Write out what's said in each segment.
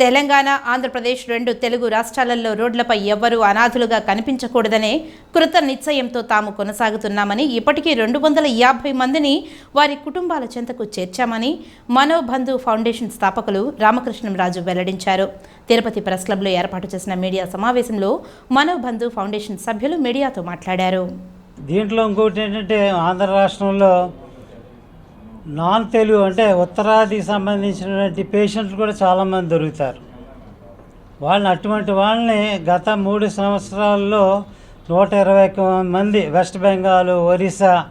తెలంగాణ ఆంధ్రప్రదేశ్ రెండు తెలుగు రాష్ట్రాలలో రోడ్లపై ఎవ్వరూ అనాథులుగా కనిపించకూడదనే కృత నిశ్చయంతో తాము కొనసాగుతున్నామని ఇప్పటికీ రెండు వందల యాభై మందిని వారి కుటుంబాల చెంతకు చేర్చామని మనోబంధు ఫౌండేషన్ స్థాపకులు రామకృష్ణంరాజు వెల్లడించారు. తిరుపతి ప్రెస్ క్లబ్లో ఏర్పాటు చేసిన మీడియా సమావేశంలో మనోబంధు ఫౌండేషన్ సభ్యులు మీడియాతో మాట్లాడారు. దీంట్లో ఇంకోటి ఏంటంటే ఆంధ్ర రాష్ట్రంలో నాన్ తెలుగు అంటే ఉత్తరాదికి సంబంధించినటువంటి పేషెంట్లు కూడా చాలామంది దొరుకుతారు. వాళ్ళని అటువంటి వాళ్ళని గత మూడు సంవత్సరాల్లో నూట ఇరవై మంది వెస్ట్ బెంగాల్ ఒరిస్సా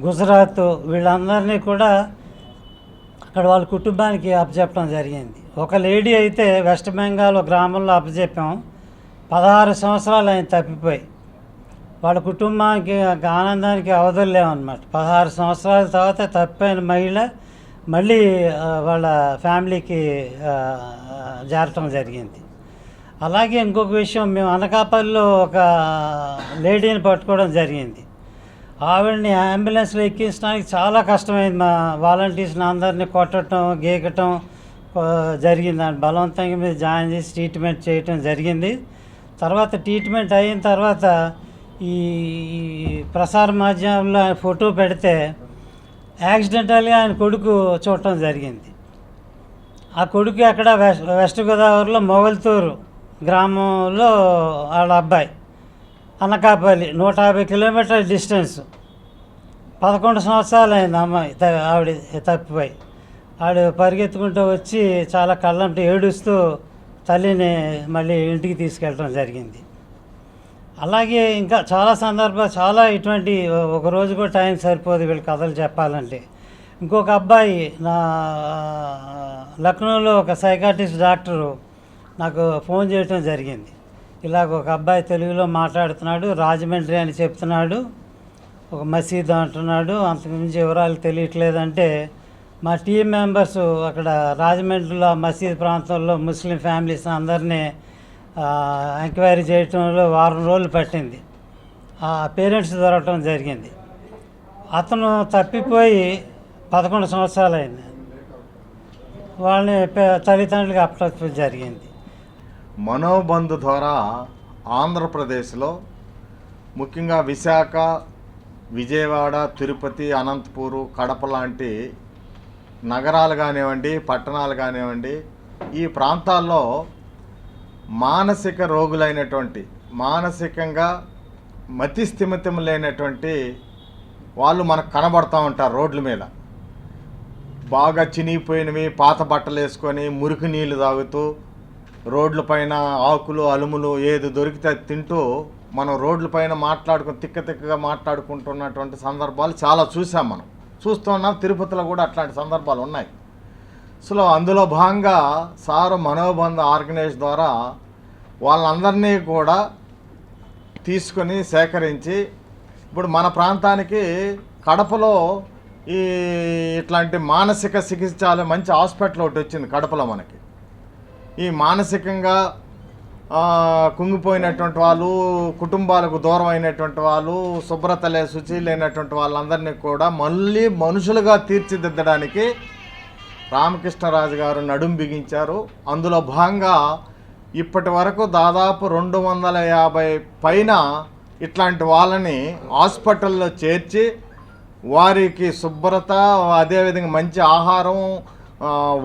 గుజరాత్ వీళ్ళందరినీ కూడా అక్కడ వాళ్ళ కుటుంబానికి అప్పచెప్పడం జరిగింది. ఒక లేడీ అయితే వెస్ట్ బెంగాల్ గ్రామంలో అప్పచెప్పాం పదహారు సంవత్సరాలు ఆయన తప్పిపోయి. వాళ్ళ కుటుంబానికి ఆనందానికి అవధులు లేవన్నమాట. పదహారు సంవత్సరాల తర్వాత తప్పైన మహిళ మళ్ళీ వాళ్ళ ఫ్యామిలీకి ఆ, చేరటం జరిగింది. అలాగే ఇంకొక విషయం మేము అనకాపల్లిలో ఒక లేడీని పట్టుకోవడం జరిగింది. ఆవిడని అంబులెన్స్లో ఎక్కించడానికి చాలా కష్టమైంది. మా వాలంటీర్స్ని అందరినీ కొట్టడం గీకటం జరిగింది. దాన్ని బలవంతంగా మీద జాయిన్ చేసి ట్రీట్మెంట్ చేయటం జరిగింది. తర్వాత ట్రీట్మెంట్ అయిన తర్వాత ఈ ప్రసార మాధ్యమంలో ఆయన ఫోటో పెడితే యాక్సిడెంటల్గా ఆయన కొడుకు చూడటం జరిగింది. ఆ కొడుకు అక్కడ వెస్ట్ వెస్ట్ గోదావరిలో మొగల్తూరు గ్రామంలో వాళ్ళ అబ్బాయి అనకాపల్లి నూట యాభై కిలోమీటర్ల డిస్టెన్స్. పదకొండు సంవత్సరాలు అయింది అమ్మాయి త- ఆవిడ తప్పిపోయి. ఆవిడ పరిగెత్తుకుంటూ వచ్చి చాలా కళ్ళంటూ ఏడుస్తూ తల్లిని మళ్ళీ ఇంటికి తీసుకెళ్ళడం జరిగింది. అలాగే ఇంకా చాలా సందర్భాలు చాలా ఇటువంటి ఒక రోజు కూడా టైం సరిపోదు వీళ్ళ కథలు చెప్పాలంటే. ఇంకొక అబ్బాయి నా లక్నోలో ఒక సైకాటిస్ట్ డాక్టరు నాకు ఫోన్ చేయటం జరిగింది. ఇలాగ ఒక అబ్బాయి తెలుగులో మాట్లాడుతున్నాడు రాజమండ్రి అని చెప్తున్నాడు ఒక మసీదు అంటున్నాడు అంతకుమించి వివరాలు తెలియట్లేదంటే మా టీం మెంబర్స్ అక్కడ రాజమండ్రిలో మసీద్ ప్రాంతంలో ముస్లిం ఫ్యామిలీస్ అందరినీ ఎంక్వైరీ చేయటంలో వారం రోజులు పట్టింది. ఆ పేరెంట్స్ దొరకటం జరిగింది. అతను తప్పిపోయి పదకొండు సంవత్సరాలు అయింది వాళ్ళని తల్లిదండ్రులకు అప్పచెప్పడం జరిగింది. మనోబంధు ద్వారా ఆంధ్రప్రదేశ్లో ముఖ్యంగా విశాఖ విజయవాడ తిరుపతి అనంతపూరు కడప లాంటి నగరాలు కానివ్వండి పట్టణాలు కానివ్వండి ఈ ప్రాంతాల్లో మానసిక రోగులైనటువంటి మానసికంగా మతిస్థిమితం లేనటువంటి వాళ్ళు మనకు కనబడుతూ ఉంటారు రోడ్ల మీద. బాగా చినిగిపోయినవి పాత బట్టలు వేసుకొని మురికి నీళ్ళు తాగుతూ రోడ్లపైన ఆకులు అలుములు ఏది దొరికితే అది తింటూ మనం రోడ్లపైన మాట్లాడుకుని తిక్క తిక్కగా మాట్లాడుకుంటున్నటువంటి సందర్భాలు చాలా చూసాం మనం. చూస్తున్నాం తిరుపతిలో కూడా అట్లాంటి సందర్భాలు ఉన్నాయి. సో అందులో భాగంగా సారు మనోబంధ ఆర్గనైజ్ ద్వారా వాళ్ళందరినీ కూడా తీసుకొని సేకరించి ఇప్పుడు మన ప్రాంతానికి కడపలో ఈ ఇట్లాంటి మానసిక చికిత్సాలు మంచి హాస్పిటల్ ఒకటి వచ్చింది కడపలో మనకి. ఈ మానసికంగా కుంగిపోయినటువంటి వాళ్ళు కుటుంబాలకు దూరం అయినటువంటి వాళ్ళు శుభ్రత లే శుచి లేనటువంటి వాళ్ళందరినీ కూడా మళ్ళీ మనుషులుగా తీర్చిదిద్దడానికి రామకృష్ణరాజు గారు నడుం బిగించారు. అందులో భాగంగా ఇప్పటి వరకు దాదాపు రెండు వందల యాభై పైన ఇట్లాంటి వాళ్ళని హాస్పిటల్లో చేర్చి వారికి శుభ్రత అదేవిధంగా మంచి ఆహారం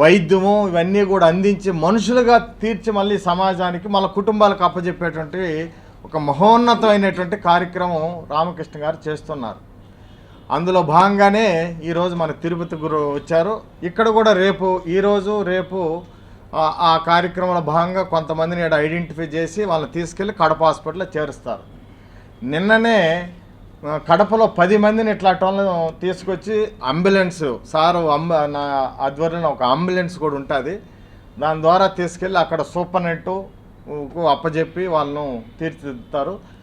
వైద్యము ఇవన్నీ కూడా అందించి మనుషులుగా తీర్చి మళ్ళీ సమాజానికి మళ్ళీ కుటుంబాలకు అప్పజెప్పేటువంటి ఒక మహోన్నతమైనటువంటి కార్యక్రమం రామకృష్ణ గారు చేస్తున్నారు. అందులో భాగంగానే ఈరోజు మన తిరుపతి గురు వచ్చారు. ఇక్కడ కూడా రేపు ఈరోజు రేపు ఆ- కార్యక్రమంలో భాగంగా కొంతమందిని ఇక్కడ ఐడెంటిఫై చేసి వాళ్ళని తీసుకెళ్ళి కడప హాస్పిటల్లో చేరుస్తారు. నిన్ననే కడపలో పది మందిని ఇట్లాంటి వాళ్ళని తీసుకొచ్చి అంబులెన్స్ సారు అంబ నా ఆధ్వర్యంలో ఒక అంబులెన్స్ కూడా ఉంటుంది. దాని ద్వారా తీసుకెళ్ళి అక్కడ సూపర్నెట్టు కు అప్పజెప్పి వాళ్ళను తీర్చిదిద్దుతారు.